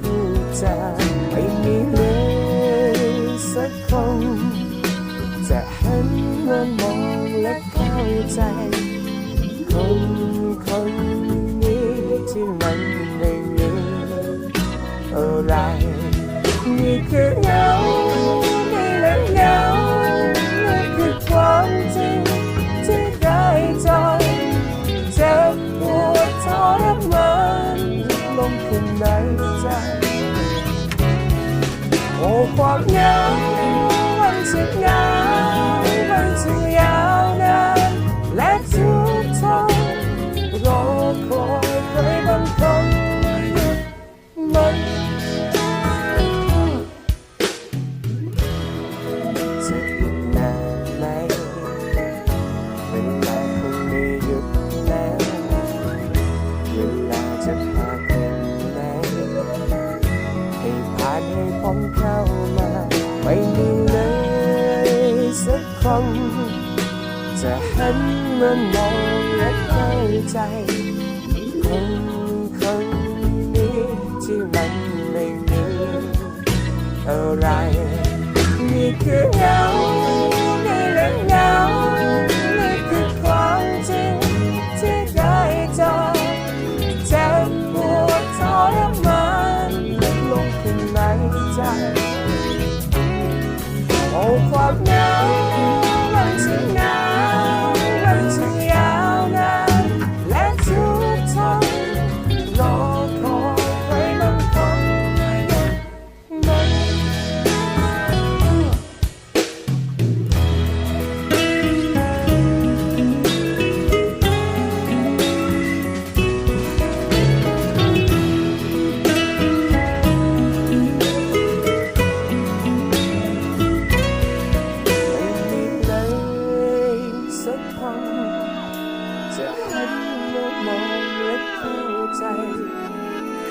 พูดจาไม่มีเลยสักคำจะหันมามองและเข้าใจคนคนนี้ที่มันไม่มีอะไรนี่คือเงานี่แหละเงานี่คือความจริงที่ได้ใจเจ็บปวดทรมานลงข้างใน ใจ สักคำจะหันมามองและเข้าใจคนคนนี้ที่มันไม่มีอะไรนี่คือเงา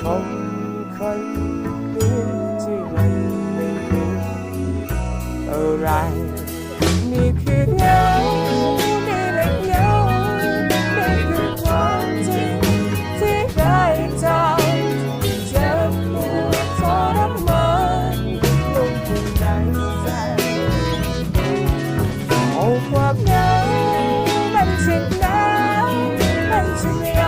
ของใครเพียงที่มันไม่มีอะไร มีคือเงานี่แหละเงานี่คือความจริงที่ได้ทำเจ็บปวดทรมานลงที่ไนใจเอาความเงามันชิงน้ำมันชิง